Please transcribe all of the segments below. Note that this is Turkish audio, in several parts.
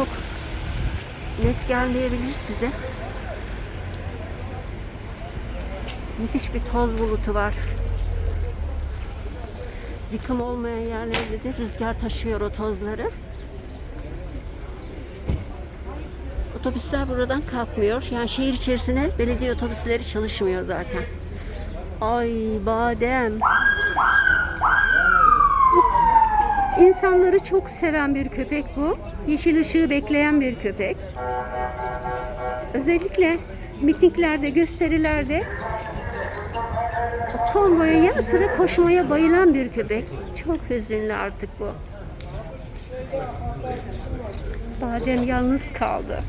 çok net gelmeyebilir size. Müthiş bir toz bulutu var. Yıkım olmayan yerlerde de rüzgar taşıyor o tozları. Otobüsler buradan kalkmıyor. Yani şehir içerisine belediye otobüsleri çalışmıyor zaten. Ay badem. İnsanları çok seven bir köpek bu. Yeşil ışığı bekleyen bir köpek. Özellikle mitinglerde, gösterilerde konvoya yanı sıra koşmaya bayılan bir köpek. Çok hüzünlü artık bu. Badem yalnız kaldı.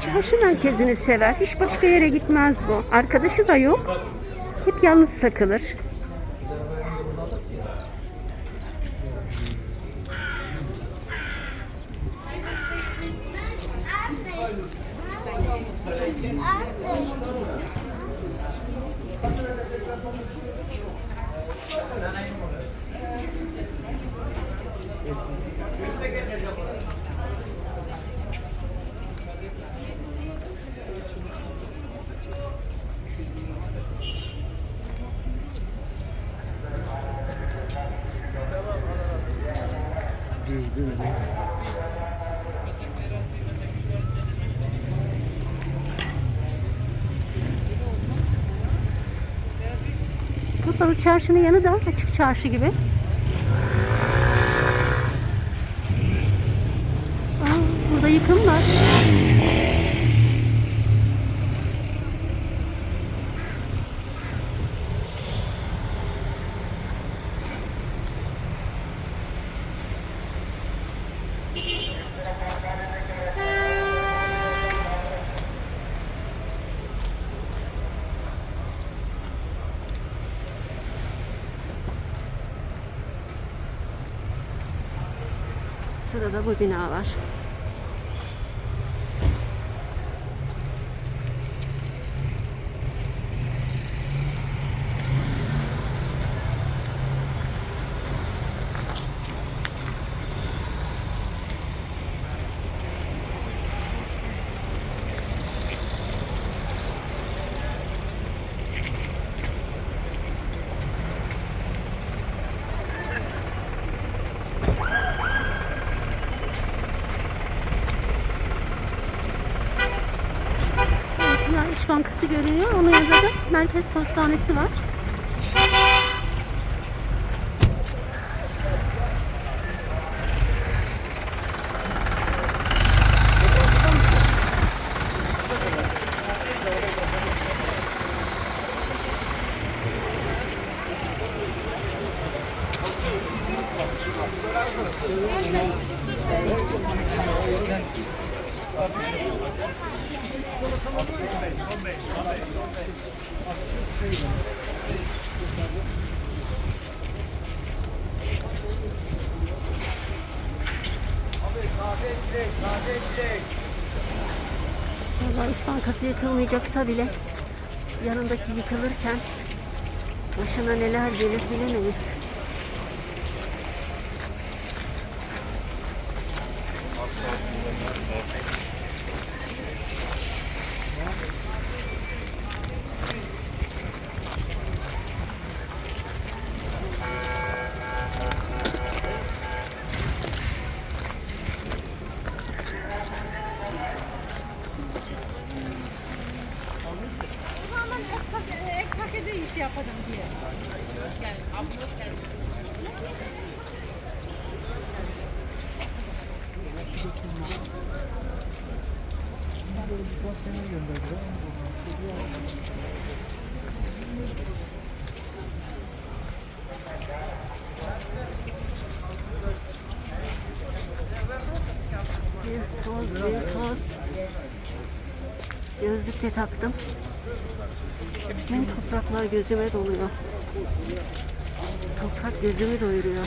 Çarşı merkezini sever. Hiç başka yere gitmez bu. Arkadaşı da yok. Hep yalnız takılır. Düzgün. Kapalı çarşının yanı da açık çarşı gibi. Aa, burada yıkım var. Sırada bu bina var. Pınar Bankası görünüyor. Onun yanında da Merkez Postanesi var. İş Bankası yıkılmayacaksa bile yanındaki yıkılırken başına neler gelir bilemeyiz. Toz, bir toz. Gözlük de taktım. Bütün topraklar gözüme doluyor. Toprak gözümü doyuruyor.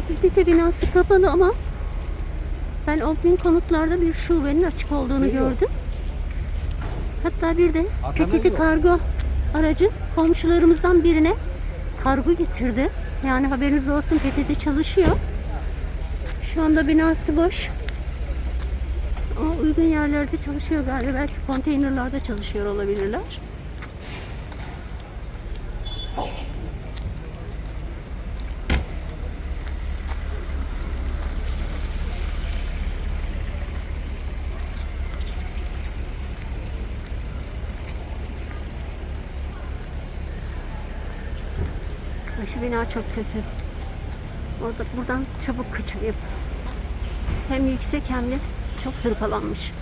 PTT binası kapalı ama ben Opin konutlarda bir şubenin açık olduğunu gördüm. Hatta bir de PTT kargo aracı komşularımızdan birine kargo getirdi. Yani haberiniz olsun PTT çalışıyor. Şu anda binası boş. Ama uygun yerlerde çalışıyor galiba. Belki konteynerlarda çalışıyor olabilirler. Şu bina çok kötü. Orada buradan çabuk kaçırayım. Hem yüksek hem de çok hırpalanmış.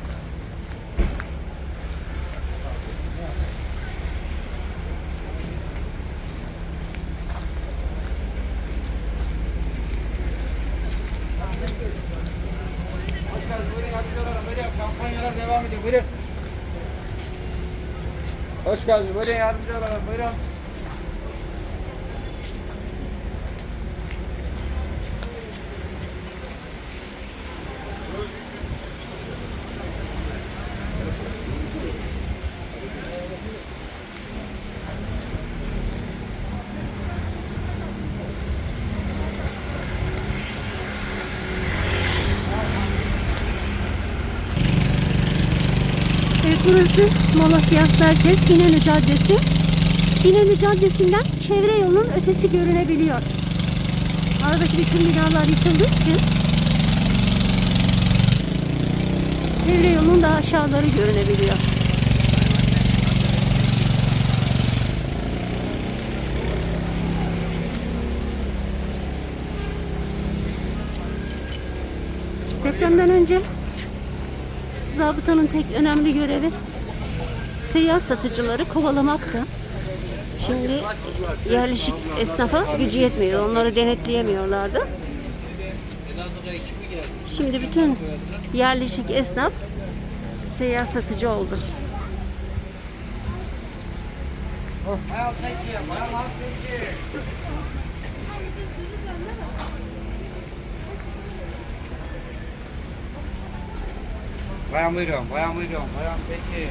Kampanyalar devam ediyor. Buyurun. Hoş geldiniz. Buyurun yardımcı olalım. Buyurun. Evet burası Malatya Merkez İnönü Caddesi. İnönü Caddesi'nden çevre yolunun ötesi görünebiliyor. Aradaki bütün binalar yıkıldığı için çevre yolunun daha aşağıları görünebiliyor. Depremden önce Zabıtanın tek önemli görevi seyyar satıcıları kovalamaktı. Şimdi yerleşik esnafa gücü yetmiyor. Onları denetleyemiyorlardı. Şimdi bütün yerleşik esnaf seyyar satıcı oldu. Bayan Bayan buyurun. Bayan buyurun. Bayan seçiyor.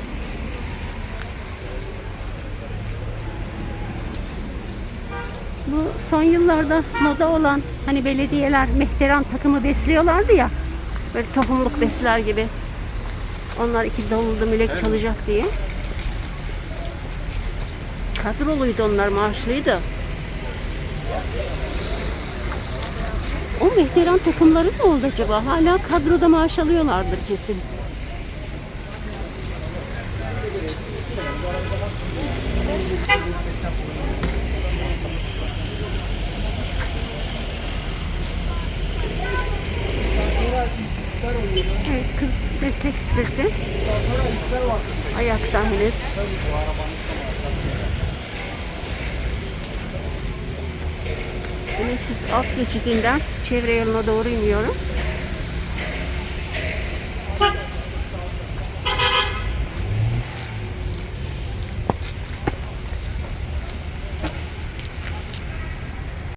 Bu son yıllarda moda olan hani belediyeler mehteran takımı besliyorlardı ya. Böyle tohumluk besler gibi. Onlar iki davulda milek çalacak diye. Kadroluydu onlar maaşlıydı. O mehteran takımları ne oldu acaba? Hala kadroda maaş alıyorlardır kesin. Evet, kız meslek lisesi. Ayakta henüz. Emeksiz alt geçidinden çevre yoluna doğru iniyorum.